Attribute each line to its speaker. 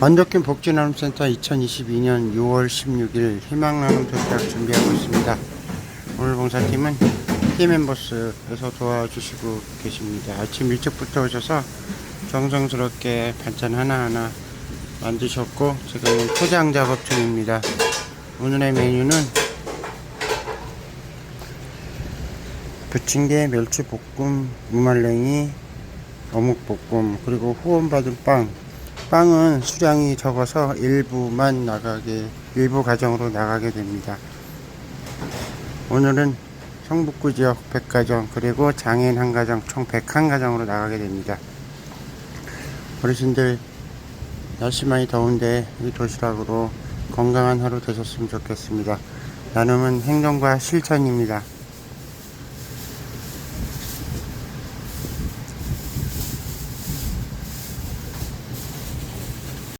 Speaker 1: 완덕균 복지나눔센터 2022년 6월 16일 희망나눔 도시락 준비하고 있습니다. 오늘 봉사팀은 팀멤버스에서 도와주시고 계십니다. 아침 일찍부터 오셔서 정성스럽게 반찬 하나하나 만드셨고 지금 포장 작업 중입니다. 오늘의 메뉴는 부침개, 멸치볶음, 무말랭이, 어묵볶음 그리고 후원받은 빵 빵은 수량이 적어서 일부만 나가게 일부 가정으로 나가게 됩니다. 오늘은 성북구 지역 100가정 그리고 장애인 한 가정 총 101가정으로 나가게 됩니다. 어르신들 날씨 많이 더운데 이 도시락으로 건강한 하루 되셨으면 좋겠습니다. 나눔은 행동과 실천입니다.